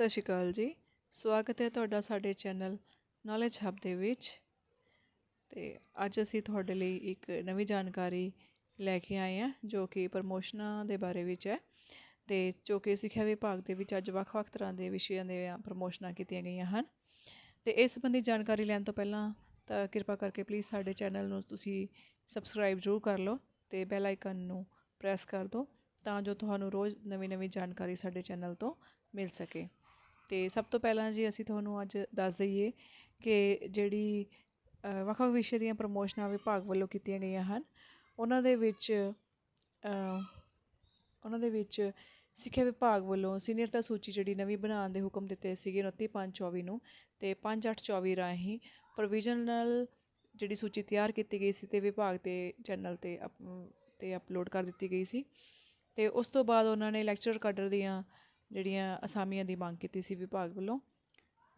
ਸਤਿ ਸ਼੍ਰੀ ਅਕਾਲ ਜੀ। ਸਵਾਗਤ ਹੈ ਤੁਹਾਡਾ ਸਾਡੇ ਚੈਨਲ ਨੌਲੇਜ ਹੱਬ ਦੇ ਵਿੱਚ। ਤੇ ਅੱਜ ਅਸੀਂ ਤੁਹਾਡੇ ਲਈ ਇੱਕ ਨਵੀਂ ਜਾਣਕਾਰੀ ਲੈ ਕੇ ਆਏ ਹਾਂ, ਜੋ ਕਿ ਪ੍ਰਮੋਸ਼ਨਾਂ ਦੇ ਬਾਰੇ ਵਿੱਚ ਹੈ। ਤੇ ਜੋ ਕਿ ਸਿੱਖਿਆ ਵਿਭਾਗ ਦੇ ਵਿੱਚ ਅੱਜ ਵੱਖ-ਵੱਖ ਤਰ੍ਹਾਂ ਦੇ ਵਿਸ਼ਿਆਂ ਦੇ ਪ੍ਰਮੋਸ਼ਨਾਂ ਕੀਤੀਆਂ ਗਈਆਂ ਹਨ। ਤੇ ਇਸ ਸੰਬੰਧੀ ਜਾਣਕਾਰੀ ਲੈਣ ਤੋਂ ਪਹਿਲਾਂ ਤਾਂ ਕਿਰਪਾ ਕਰਕੇ ਪਲੀਜ਼ ਸਾਡੇ ਚੈਨਲ ਨੂੰ ਤੁਸੀਂ ਸਬਸਕ੍ਰਾਈਬ ਜ਼ਰੂਰ ਕਰ ਲਓ ਤੇ ਬੈਲ ਆਈਕਨ ਨੂੰ ਪ੍ਰੈਸ ਕਰ ਦਿਓ ਤਾਂ ਜੋ ਤੁਹਾਨੂੰ ਰੋਜ਼ ਨਵੀਂ-ਨਵੀਂ ਜਾਣਕਾਰੀ ਸਾਡੇ ਚੈਨਲ ਤੋਂ ਮਿਲ ਸਕੇ। ਤੇ ਸਭ ਤੋਂ ਪਹਿਲਾਂ ਜੀ ਅਸੀਂ ਤੁਹਾਨੂੰ ਅੱਜ ਦੱਸ ਦਈਏ ਕਿ ਜਿਹੜੀ ਵੱਖ-ਵੱਖ ਵਿਸ਼ੇ ਦੀਆਂ ਪ੍ਰਮੋਸ਼ਨਾਂ ਵਿਭਾਗ ਵੱਲੋਂ ਕੀਤੀਆਂ ਗਈਆਂ ਹਨ। ਉਹਨਾਂ ਦੇ ਵਿੱਚ ਉਹਨਾਂ ਦੇ ਵਿੱਚ ਸਿੱਖਿਆ ਵਿਭਾਗ ਵੱਲੋਂ ਸੀਨੀਅਰਤਾ ਸੂਚੀ ਜਿਹੜੀ ਨਵੀਂ ਬਣਾਉਣ ਦੇ ਹੁਕਮ ਦਿੱਤੇ ਸੀਗੇ 29/5/24 ਨੂੰ ਤੇ 5/8/24 ਰਾਹੀਂ ਪ੍ਰੋਵੀਜ਼ਨਲ ਜਿਹੜੀ ਸੂਚੀ ਤਿਆਰ ਕੀਤੀ ਗਈ ਸੀ ਤੇ ਵਿਭਾਗ ਦੇ ਚੈਨਲ ਤੇ ਅਪ- ਤੇ ਅਪਲੋਡ ਕਰ ਦਿੱਤੀ ਗਈ ਸੀ। ਤੇ ਉਸ ਤੋਂ ਬਾਅਦ ਉਹਨਾਂ ਨੇ ਲੈਕਚਰ ਕਾਡਰ ਦੀਆਂ ਜਿਹੜੀਆਂ ਅਸਾਮੀਆਂ ਦੀ ਮੰਗ ਕੀਤੀ ਸੀ ਵਿਭਾਗ ਵੱਲੋਂ।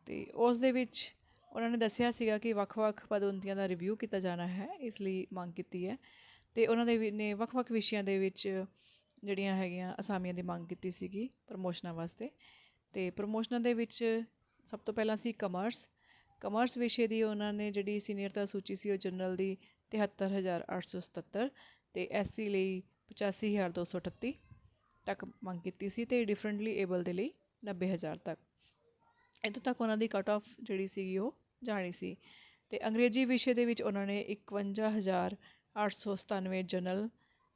ਤੇ ਉਸ ਦੇ ਵਿੱਚ ਉਹਨਾਂ ਨੇ ਦੱਸਿਆ ਸੀਗਾ ਕਿ ਵੱਖ-ਵੱਖ ਪਦੋਨਤੀਆਂ ਦਾ ਰਿਵਿਊ ਕੀਤਾ ਜਾਣਾ ਹੈ, ਇਸ ਲਈ ਮੰਗ ਕੀਤੀ ਹੈ। ਤੇ ਉਹਨਾਂ ਦੇ ਵੀ ਨੇ ਵੱਖ-ਵੱਖ ਵਿਸ਼ਿਆਂ ਦੇ ਵਿੱਚ ਜਿਹੜੀਆਂ ਹੈਗੀਆਂ ਅਸਾਮੀਆਂ ਦੀ ਮੰਗ ਕੀਤੀ ਸੀਗੀ ਪ੍ਰਮੋਸ਼ਨਾਂ ਵਾਸਤੇ। ਤੇ ਪ੍ਰਮੋਸ਼ਨਾਂ ਦੇ ਵਿੱਚ ਸਭ ਤੋਂ ਪਹਿਲਾਂ ਸੀ ਕਮਰਸ। ਕਮਰਸ ਵਿਸ਼ੇ ਦੀ ਉਹਨਾਂ ਨੇ ਜਿਹੜੀ ਸੀਨੀਅਰਤਾ ਸੂਚੀ ਸੀ ਉਹ ਜਨਰਲ ਦੀ 73877 ਤੇ ਐਸਸੀ ਲਈ 85238 ਤੱਕ ਮੰਗ ਕੀਤੀ ਸੀ ਤੇ ਡਿਫਰੈਂਟਲੀ ਏਬਲ ਦੇ ਲਈ 90000 ਤੱਕ। ਇੱਥੋਂ ਤੱਕ ਉਹਨਾਂ ਦੀ ਕਟ ਆਫ ਜਿਹੜੀ ਸੀਗੀ ਉਹ ਜਾਣੀ ਸੀ। ਤੇ ਅੰਗਰੇਜ਼ੀ ਵਿਸ਼ੇ ਦੇ ਵਿੱਚ ਉਹਨਾਂ ਨੇ 51897 ਜਨਰਲ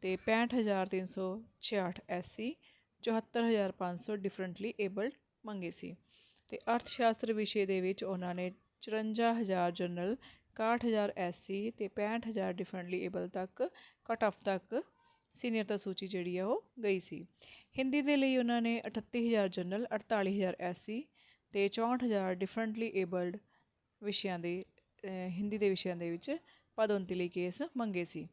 ਤੇ 65366 ਐਸਸੀ 74500 ਡਿਫਰੈਂਟਲੀ ਏਬਲਡ ਮੰਗੇ ਸੀ। ਤੇ ਅਰਥ ਸ਼ਾਸਤਰ ਵਿਸ਼ੇ ਦੇ ਵਿੱਚ ਉਹਨਾਂ ਨੇ 54000 ਜਨਰਲ 61000 ਐਸਸੀ ਤੇ 65000 ਡਿਫਰੈਂਟਲੀ ਏਬਲ ਤੱਕ ਕਟ ਆਫ ਤੱਕ ਸੀਨੀਅਰਤਾ ਸੂਚੀ ਜਿਹੜੀ ਆ ਉਹ ਗਈ ਸੀ। ਹਿੰਦੀ ਦੇ ਲਈ ਉਹਨਾਂ ਨੇ 38000 ਜਨਰਲ 48000 ਐਸਸੀ ਤੇ 64000 ਡਿਫਰੈਂਟਲੀ ਏਬਲਡ ਵਿਸ਼ਿਆਂ ਦੇ ਹਿੰਦੀ ਦੇ ਵਿਸ਼ਿਆਂ ਦੇ ਵਿੱਚ ਪਦੋਂਤੀ ਲਈ ਕੇਸ ਮੰਗੇ ਸੀ।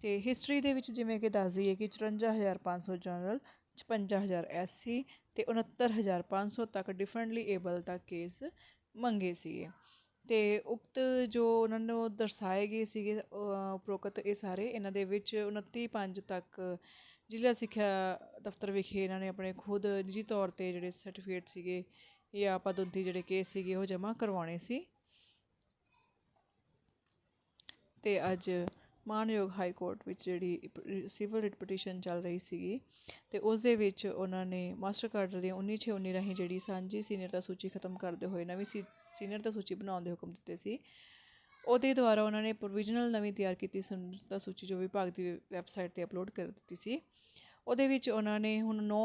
ਤੇ ਹਿਸਟਰੀ ਦੇ ਵਿੱਚ ਜਿਵੇਂ ਕਿ ਦੱਸ ਦਈਏ ਕਿ 54500 ਜਨਰਲ 55000 ਐਸਸੀ ਤੇ 69500 ਤੱਕ ਡਿਫਰੈਂਟਲੀ ਏਬਲ ਤੱਕ ਕੇਸ ਮੰਗੇ ਸੀ ਅਤੇ ਉਕਤ ਜੋ ਉਹਨਾਂ ਨੂੰ ਦਰਸਾਏ ਗਏ ਸੀਗੇ ਉਪਰੋਕਤ ਇਹ ਸਾਰੇ, ਇਹਨਾਂ ਦੇ ਵਿੱਚ 29 ਪੰਜ ਤੱਕ ਜ਼ਿਲ੍ਹਾ ਸਿੱਖਿਆ ਦਫ਼ਤਰ ਵਿਖੇ ਇਹਨਾਂ ਨੇ ਆਪਣੇ ਖੁਦ ਨਿੱਜੀ ਤੌਰ ਤੇ ਜਿਹੜੇ ਸਰਟੀਫਿਕੇਟ ਸੀਗੇ ਜਾਂ ਪਦੋਂਤੀ ਜਿਹੜੇ ਕੇਸ ਸੀਗੇ ਉਹ ਜਮ੍ਹਾਂ ਕਰਵਾਉਣੇ ਸੀ। ਅਤੇ ਅੱਜ ਮਾਨਯੋਗ ਹਾਈ ਕੋਰਟ ਵਿੱਚ ਜਿਹੜੀ ਸਿਵਲ ਰਿਟ ਪਟੀਸ਼ਨ ਚੱਲ ਰਹੀ ਸੀਗੀ ਤੇ ਉਸ ਦੇ ਵਿੱਚ ਉਹਨਾਂ ਨੇ ਮਾਸਟਰ ਕਾਰਡ ਦੀਆਂ 1919 ਰਾਹੀਂ ਜਿਹੜੀ ਸਾਂਝੀ ਸੀਨੀਅਰਤਾ ਸੂਚੀ ਖਤਮ ਕਰਦੇ ਹੋਏ ਨਵੀਂ ਸੀ ਸੀਨੀਅਰਤਾ ਸੂਚੀ ਬਣਾਉਣ ਦੇ ਹੁਕਮ ਦਿੱਤੇ ਸੀ। ਉਹਦੇ ਦੁਆਰਾ ਉਹਨਾਂ ਨੇ ਪ੍ਰੋਵੀਜ਼ਨਲ ਨਵੀਂ ਤਿਆਰ ਕੀਤੀ ਸੀਨੀਅਰਤਾ ਸੂਚੀ ਜੋ ਵਿਭਾਗ ਦੀ ਵੈਬਸਾਈਟ ਤੇ ਅਪਲੋਡ ਕਰ ਦਿੱਤੀ ਸੀ। ਉਹਦੇ ਵਿੱਚ ਉਹਨਾਂ ਨੇ ਹੁਣ 9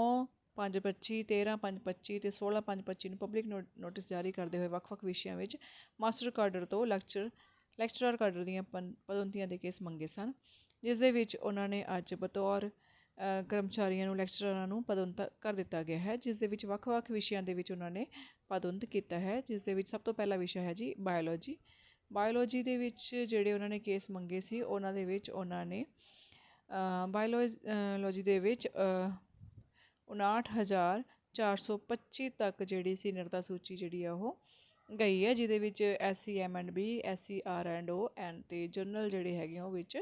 5 25 13 5 25 ਤੇ 16 5 25 ਨੂੰ ਪਬਲਿਕ ਨੋਟਿਸ ਜਾਰੀ ਕਰਦੇ ਹੋਏ ਵੱਖ-ਵੱਖ ਵਿਸ਼ਿਆਂ ਵਿੱਚ ਮਾਸਟਰ ਕਾਡਰ ਤੋਂ ਲੈਕਚਰ ਲੈਕਚਰਰ ਕਾਡਰ ਦੀਆਂ ਪਨ- ਪਦੋਂਤੀਆਂ ਦੇ ਕੇਸ ਮੰਗੇ ਸਨ ਜਿਸ ਦੇ ਵਿੱਚ ਉਹਨਾਂ ਨੇ ਅੱਜ ਬਤੌਰ ਕਰਮਚਾਰੀਆਂ ਨੂੰ ਲੈਕਚਰਰਾਂ ਨੂੰ ਪਦਵੰਤ ਕਰ ਦਿੱਤਾ ਗਿਆ ਹੈ ਜਿਸ ਦੇ ਵਿੱਚ ਵੱਖ-ਵੱਖ ਵਿਸ਼ਿਆਂ ਦੇ ਵਿੱਚ ਉਹਨਾਂ ਨੇ ਪਦੋਂਤ ਕੀਤਾ ਹੈ ਜਿਸ ਦੇ ਵਿੱਚ ਸਭ ਤੋਂ ਪਹਿਲਾ ਵਿਸ਼ਾ ਹੈ ਜੀ ਬਾਇਓਲੋਜੀ। ਬਾਇਓਲੋਜੀ ਦੇ ਵਿੱਚ ਜਿਹੜੇ ਉਹਨਾਂ ਨੇ ਕੇਸ ਮੰਗੇ ਸੀ ਉਹਨਾਂ ਦੇ ਵਿੱਚ ਉਹਨਾਂ ਨੇ ਬਾਇਓਲੋਜੀ ਦੇ ਵਿੱਚ ਅ, 59425 ਤੱਕ ਜਿਹੜੀ ਸੀ ਸੀਨੀਅਰਤਾ ਸੂਚੀ ਜਿਹੜੀ ਆ ਉਹ ਗਈ ਹੈ, ਜਿਹਦੇ ਵਿੱਚ S C M and B S C R and O and ਤੇ ਜਨਰਲ ਜਿਹੜੇ ਹੈਗੇ ਆ, ਉਹ ਵਿੱਚ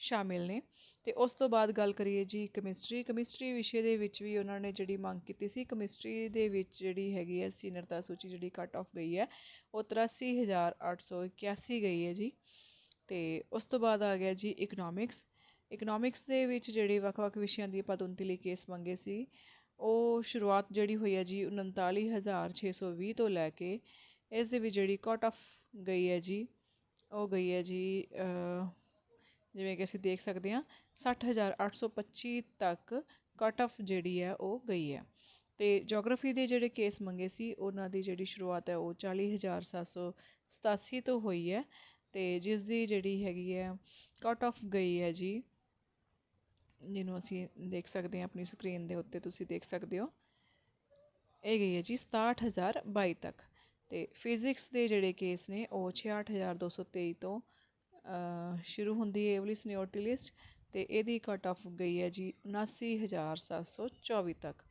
ਸ਼ਾਮਿਲ ਨੇ। ਤੇ ਉਸ ਤੋਂ ਬਾਅਦ ਗੱਲ ਕਰੀਏ ਜੀ ਕੈਮਿਸਟਰੀ ਕੈਮਿਸਟਰੀ ਵਿਸ਼ੇ ਦੇ ਵਿੱਚ ਵੀ ਉਹਨਾਂ ਨੇ ਜਿਹੜੀ ਮੰਗ ਕੀਤੀ ਸੀ ਕੈਮਿਸਟਰੀ ਦੇ ਵਿੱਚ ਜਿਹੜੀ ਹੈਗੀ ਹੈ ਸੀਨੀਅਰਤਾ ਸੂਚੀ ਜਿਹੜੀ ਕੱਟ ਆਫ ਗਈ ਹੈ, ਉਹ 83881 ਗਈ ਹੈ ਜੀ। ਤੇ ਉਸ ਤੋਂ ਬਾਅਦ ਆ ਗਿਆ ਜੀ ਇਕਨੋਮਿਕਸ ਇਕਨੋਮਿਕਸ ਦੇ ਵਿੱਚ ਜਿਹੜੇ ਵੱਖ-ਵੱਖ ਵਿਸ਼ਿਆਂ ਦੀ ਪਦੋਂਤੀ ਲਈ ਕੇਸ ਮੰਗੇ ਸੀ, ਉਹ ਸ਼ੁਰੂਆਤ ਜਿਹੜੀ ਹੋਈ ਹੈ ਜੀ 39620 ਤੋਂ ਲੈ ਕੇ ਇਸ ਦੇ ਵਿੱਚ ਜਿਹੜੀ ਕਟ ਆਫ ਗਈ ਹੈ ਜੀ ਉਹ ਗਈ ਹੈ ਜੀ ਜਿਵੇਂ ਕਿ ਅਸੀਂ ਦੇਖ ਸਕਦੇ ਹਾਂ 60825 ਤੱਕ ਕਟ ਆਫ ਜਿਹੜੀ ਹੈ ਉਹ ਗਈ ਹੈ ਤੇ ਜੀਓਗ੍ਰਾਫੀ ਦੇ ਜਿਹੜੇ ਕੇਸ ਮੰਗੇ ਸੀ ਉਹਨਾਂ ਦੀ ਜਿਹੜੀ ਸ਼ੁਰੂਆਤ ਹੈ ਉਹ 40787 ਤੋਂ ਹੋਈ ਹੈ ਤੇ ਜਿਸ ਦੀ ਜਿਹੜੀ ਹੈਗੀ ਹੈ ਕਟ ਆਫ ਗਈ ਹੈ ਜੀ ਜਿਹਨੂੰ ਅਸੀਂ ਦੇਖ ਸਕਦੇ ਹਾਂ ਆਪਣੀ ਸਕਰੀਨ ਦੇ ਉੱਤੇ ਤੁਸੀਂ ਦੇਖ ਸਕਦੇ ਹੋ ਇਹ ਗਈ ਹੈ ਜੀ 67022 ਤੱਕ ਤੇ ਫਿਜ਼ਿਕਸ ਦੇ ਜਿਹੜੇ ਕੇਸ ਨੇ, ਉਹ 66223 ਤੋਂ ਸ਼ੁਰੂ ਹੁੰਦੀ ਹੈ ਇਹ ਵਾਲੀ ਲਿਸਟ ਤੇ ਇਹਦੀ ਕਟ ਆਫ ਗਈ ਹੈ ਜੀ 79724 ਤੱਕ।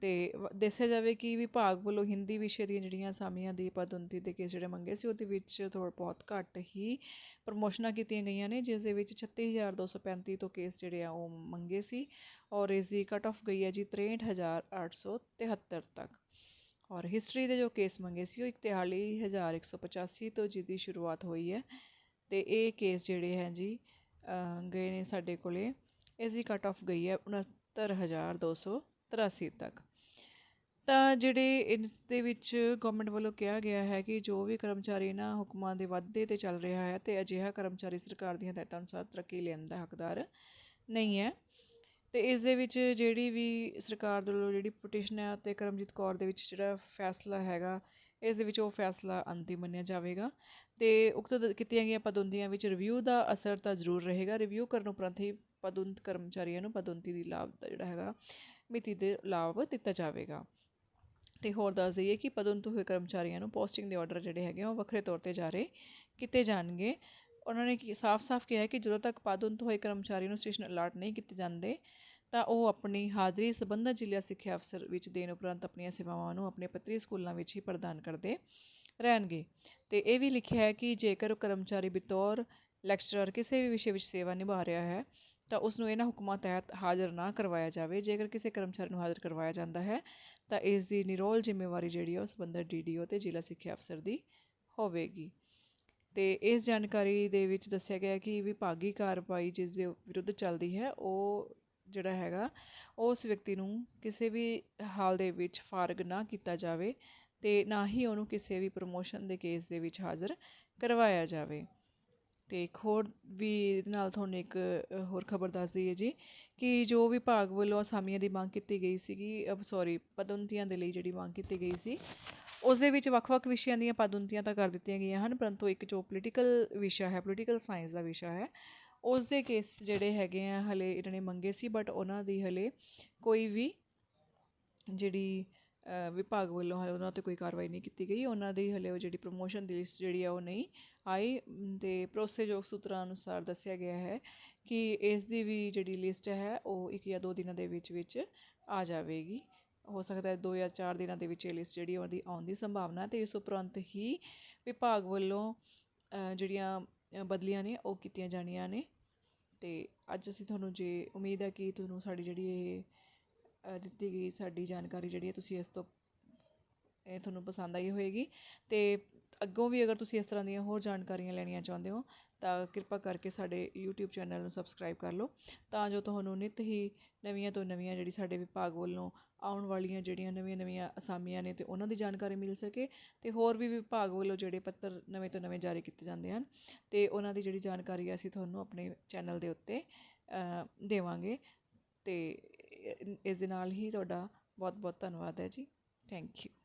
ਤੇ ਵ- ਦੱਸਿਆ ਜਾਵੇ ਕਿ ਵਿਭਾਗ ਵੱਲੋਂ ਹਿੰਦੀ ਵਿਸ਼ੇ ਦੀਆਂ ਜਿਹੜੀਆਂ ਅਸਾਮੀਆਂ ਦੀ ਪਦੋਂਤੀ ਦੇ ਕੇਸ ਜਿਹੜੇ ਮੰਗੇ ਸੀ, ਉਹਦੇ ਵਿੱਚ ਥੋੜ੍ਹਾ ਬਹੁਤ ਘੱਟ ਹੀ ਪ੍ਰਮੋਸ਼ਨਾਂ ਕੀਤੀਆਂ ਗਈਆਂ ਨੇ, ਜਿਸ ਦੇ ਵਿੱਚ 36235 ਤੋਂ ਕੇਸ ਜਿਹੜੇ ਆ, ਉਹ ਮੰਗੇ ਸੀ ਔਰ ਇਸ ਦੀ ਕੱਟ ਆਫ ਗਈ ਹੈ ਜੀ 63873 ਤੱਕ। ਔਰ ਹਿਸਟਰੀ ਦੇ ਜੋ ਕੇਸ ਮੰਗੇ ਸੀ ਉਹ 41185 ਤੋਂ ਜਿਹਦੀ ਸ਼ੁਰੂਆਤ ਹੋਈ ਹੈ। ਤੇ ਇਹ ਕੇਸ ਜਿਹੜੇ ਹੈ ਜੀ ਗਏ ਨੇ ਸਾਡੇ ਕੋਲੇ। ਇਸ ਦੀ ਕਟ ਆਫ ਗਈ ਹੈ 69283 ਤੱਕ। ਤਾਂ ਜਿਹੜੇ ਇਸ ਦੇ ਵਿੱਚ ਗਵਰਨਮੈਂਟ ਵੱਲੋਂ ਕਿਹਾ ਗਿਆ ਹੈ ਕਿ ਜੋ ਵੀ ਕਰਮਚਾਰੀ ਇਹਨਾਂ ਹੁਕਮਾਂ ਦੇ ਵਾਧੇ ਤੇ ਚੱਲ ਰਿਹਾ ਹੈ ਤੇ ਅਜਿਹਾ ਕਰਮਚਾਰੀ ਸਰਕਾਰ ਦੀਆਂ ਹਦਾਇਤਾਂ ਅਨੁਸਾਰ ਤਰੱਕੀ ਲੈਣ ਦਾ ਹੱਕਦਾਰ ਨਹੀਂ ਹੈ। ਅਤੇ ਇਸ ਦੇ ਵਿੱਚ ਜਿਹੜੀ ਵੀ ਸਰਕਾਰ ਦੇ ਵੱਲੋਂ ਜਿਹੜੀ ਪਟੀਸ਼ਨ ਹੈ ਅਤੇ ਕਰਮਜੀਤ ਕੌਰ ਦੇ ਵਿੱਚ ਜਿਹੜਾ ਫੈਸਲਾ ਹੈਗਾ ਇਸ ਦੇ ਵਿੱਚ ਉਹ ਫੈਸਲਾ ਅੰਤਿਮ ਮੰਨਿਆ ਜਾਵੇਗਾ ਅਤੇ ਉਕਤ ਕੀਤੀਆਂ ਗਈਆਂ ਪਦੋਂਦੀਆਂ ਵਿੱਚ ਰਿਵਿਊ ਦਾ ਅਸਰ ਤਾਂ ਜ਼ਰੂਰ ਰਹੇਗਾ। ਰਿਵਿਊ ਕਰਨ ਉਪਰੰਤ ਹੀ ਪਦੋਂਨਤ ਕਰਮਚਾਰੀਆਂ ਨੂੰ ਪਦੋਂਨਤੀ ਦੀ ਲਾਭ ਦਾ ਜਿਹੜਾ ਹੈਗਾ ਮਿਤੀ ਦੇ ਲਾਭ ਦਿੱਤਾ ਜਾਵੇਗਾ। ਤੇ ਹੋਰ ਦੱਸ ਦਈਏ ਕਿ ਪਦੋਂਨਤ ਹੋਏ ਕਰਮਚਾਰੀਆਂ ਨੂੰ ਪੋਸਟਿੰਗ ਦੇ ਆਰਡਰ ਜਿਹੜੇ ਹੈਗੇ ਆ, ਉਹ ਵੱਖਰੇ ਤੌਰ ਤੇ ਜਾਰੀ ਕੀਤੇ ਜਾਣਗੇ। ਉਹਨਾਂ ਨੇ ਕੀ ਸਾਫ਼-ਸਾਫ਼ ਕਿਹਾ ਹੈ ਕਿ ਜਦੋਂ ਤੱਕ ਪਦੋਂਨਤ ਹੋਏ ਕਰਮਚਾਰੀ ਨੂੰ ਸਟੇਸ਼ਨ ਅਲਾਟ ਨਹੀਂ ਕੀਤੇ ਜਾਂਦੇ ਤਾਂ ਉਹ ਆਪਣੀ ਹਾਜ਼ਰੀ ਸੰਬੰਧਤ ਜ਼ਿਲ੍ਹਾ ਸਿੱਖਿਆ ਅਫਸਰ ਵਿੱਚ ਦੇਣ ਉਪਰੰਤ ਆਪਣੀਆਂ ਸੇਵਾਵਾਂ ਨੂੰ ਆਪਣੇ ਪੱਤਰੀ ਸਕੂਲਾਂ ਵਿੱਚ ਹੀ ਪ੍ਰਦਾਨ ਕਰਦੇ ਰਹਿਣਗੇ। ਤੇ ਇਹ ਵੀ ਲਿਖਿਆ ਹੈ ਕਿ ਜੇਕਰ ਕਰਮਚਾਰੀ ਬਤੌਰ ਲੈਕਚਰਰ ਕਿਸੇ ਵੀ ਵਿਸ਼ੇ ਵਿੱਚ ਸੇਵਾ ਨਿਭਾ ਰਿਹਾ ਹੈ, ਤਾਂ ਉਸ ਨੂੰ ਇਹਨਾਂ ਹੁਕਮਾਂ ਤਹਿਤ ਹਾਜ਼ਰ ਨਾ ਕਰਵਾਇਆ ਜਾਵੇ। ਜੇਕਰ ਕਿਸੇ ਕਰਮਚਾਰੀ ਨੂੰ ਹਾਜ਼ਰ ਕਰਵਾਇਆ ਜਾਂਦਾ ਹੈ, ਤਾਂ ਇਸ ਦੀ ਨਿਰੋਲ ਜ਼ਿੰਮੇਵਾਰੀ ਜਿਹੜੀ ਹੈ ਉਹ ਸੰਬੰਧਿਤ ਡੀਡੀਓ ਤੇ ਜ਼ਿਲ੍ਹਾ ਸਿੱਖਿਆ ਅਫਸਰ ਦੀ ਹੋਵੇਗੀ। ਤੇ ਇਸ ਜਾਣਕਾਰੀ ਦੇ ਵਿੱਚ ਦੱਸਿਆ ਗਿਆ ਕਿ ਵਿਭਾਗੀ ਕਾਰਵਾਈ ਜਿਸ ਦੇ ਵਿਰੁੱਧ ਚੱਲਦੀ ਹੈ, ਉਹ ਜਿਹੜਾ ਹੈਗਾ, ਉਸ ਵਿਅਕਤੀ ਨੂੰ ਕਿਸੇ ਵੀ ਹਾਲ ਦੇ ਵਿੱਚ ਫਾਰਗ ਨਾ ਕੀਤਾ ਜਾਵੇ ਤੇ ਨਾ ਹੀ ਉਹਨੂੰ ਕਿਸੇ ਵੀ ਪ੍ਰਮੋਸ਼ਨ ਦੇ ਕੇਸ ਦੇ ਵਿੱਚ ਹਾਜ਼ਰ ਕਰਵਾਇਆ ਜਾਵੇ। ਤੇ ਇੱਕ ਹੋਰ ਵੀ ਇਹਦੇ ਨਾਲ ਤੁਹਾਨੂੰ ਇੱਕ ਹੋਰ ਖਬਰ ਦੱਸ ਦਈਏ ਜੀ ਕਿ ਜੋ ਵਿਭਾਗ ਵੱਲੋਂ ਅਸਾਮੀਆਂ ਦੀ ਮੰਗ ਕੀਤੀ ਗਈ ਸੀਗੀ ਸੌਰੀ ਪਦੋਨਤੀਆਂ ਦੇ ਲਈ ਜਿਹੜੀ ਮੰਗ ਕੀਤੀ ਗਈ ਸੀ, ਉਸ ਦੇ ਵਿੱਚ ਵੱਖ-ਵੱਖ ਵਿਸ਼ਿਆਂ ਦੀਆਂ ਪਦੋਨਤੀਆਂ ਤਾਂ ਕਰ ਦਿੱਤੀਆਂ ਗਈਆਂ ਹਨ, ਪਰੰਤੂ ਇੱਕ ਜੋ ਪੋਲੀਟੀਕਲ ਵਿਸ਼ਾ ਹੈ ਪੋਲੀਟੀਕਲ ਸਾਇੰਸ ਦਾ ਵਿਸ਼ਾ ਹੈ ਉਸ ਦੇ ਕੇਸ ਜਿਹੜੇ ਹੈਗੇ ਆ ਹਲੇ ਇਹਨਾਂ ਨੇ ਮੰਗੇ ਸੀ ਬਟ ਉਹਨਾਂ ਦੀ ਹਲੇ ਕੋਈ ਵੀ ਜਿਹੜੀ ਵਿਭਾਗ ਵੱਲੋਂ ਹਲੇ ਉਹਨਾਂ ਤੇ ਕੋਈ ਕਾਰਵਾਈ ਨਹੀਂ ਕੀਤੀ ਗਈ। ਉਹਨਾਂ ਦੀ ਹਲੇ ਉਹ ਜਿਹੜੀ ਪ੍ਰੋਮੋਸ਼ਨ ਦੀ ਲਿਸਟ ਜਿਹੜੀ ਆ ਉਹ ਨਹੀਂ ਆਈ। ਮ, ਤੇ ਭਰੋਸੇਯੋਗ ਸੂਤਰਾਂ ਅਨੁਸਾਰ ਦੱਸਿਆ ਗਿਆ ਹੈ ਕਿ ਇਸ ਦੀ ਵੀ ਜਿਹੜੀ ਲਿਸਟ ਹੈ ਉਹ ਇੱਕ ਜਾਂ ਦੋ ਦਿਨਾਂ ਦੇ ਵਿੱਚ ਵਿੱਚ ਆ ਜਾਵੇਗੀ। ਹੋ ਸਕਦਾ ਹੈ ਦੋ ਜਾਂ ਚਾਰ ਦਿਨਾਂ ਦੇ ਵਿੱਚ ਇਹ ਲਿਸਟ ਜਿਹੜੀ ਉਹਦੀ ਆਉਣ ਦੀ ਸੰਭਾਵਨਾ ਹੈ ਤੇ ਇਸ ਉਪਰੰਤ ਹੀ ਵਿਭਾਗ ਵੱਲੋਂ ਜਿਹੜੀਆਂ ਬਦਲੀਆਂ ਨੇ ਉਹ ਕੀਤੀਆਂ ਜਾਣੀਆਂ ਨੇ। ਅਤੇ ਅੱਜ ਅਸੀਂ ਤੁਹਾਨੂੰ ਜੇ ਉਮੀਦ ਹੈ ਕਿ ਤੁਹਾਨੂੰ ਸਾਡੀ ਜਿਹੜੀ ਇਹ ਦਿੱਤੀ ਗਈ ਸਾਡੀ ਜਾਣਕਾਰੀ ਜਿਹੜੀ ਹੈ, ਤੁਸੀਂ ਇਸ ਤੋਂ, ਇਹ ਤੁਹਾਨੂੰ ਪਸੰਦ ਆਈ ਹੋਏਗੀ। ਅਤੇ ਅੱਗੋਂ ਵੀ ਅਗਰ ਤੁਸੀਂ ਇਸ ਤਰ੍ਹਾਂ ਦੀਆਂ ਹੋਰ ਜਾਣਕਾਰੀਆਂ ਲੈਣੀਆਂ ਚਾਹੁੰਦੇ ਹੋ, ਤਾਂ ਕਿਰਪਾ ਕਰਕੇ ਸਾਡੇ YouTube ਚੈਨਲ ਨੂੰ ਸਬਸਕ੍ਰਾਈਬ ਕਰ ਲਓ। ਤਾਂ ਜੋ ਤੁਹਾਨੂੰ ਨਿਤ ਹੀ ਨਵੀਆਂ ਤੋਂ ਨਵੀਆਂ ਜਿਹੜੀ ਸਾਡੇ ਵਿਭਾਗ ਵੱਲੋਂ ਆਉਣ ਵਾਲੀਆਂ ਜਿਹੜੀਆਂ ਨਵੀਆਂ-ਨਵੀਆਂ ਅਸਾਮੀਆਂ ਨੇ ਤੇ ਉਹਨਾਂ ਦੀ ਜਾਣਕਾਰੀ ਮਿਲ ਸਕੇ ਤੇ ਹੋਰ ਵੀ ਵਿਭਾਗ ਵੱਲੋਂ ਜਿਹੜੇ ਪੱਤਰ ਨਵੇਂ ਤੋਂ ਨਵੇਂ ਜਾਰੀ ਕੀਤੇ ਜਾਂਦੇ ਹਨ, ਤੇ ਉਹਨਾਂ ਦੀ ਜਿਹੜੀ ਜਾਣਕਾਰੀ ਅਸੀਂ ਤੁਹਾਨੂੰ ਆਪਣੇ ਚੈਨਲ ਦੇ ਉੱਤੇ ਦੇਵਾਂਗੇ। ਤੇ ਇਸ ਦੇ ਨਾਲ ਹੀ ਤੁਹਾਡਾ ਬਹੁਤ ਬਹੁਤ ਧੰਨਵਾਦ ਹੈ ਜੀ। Thank you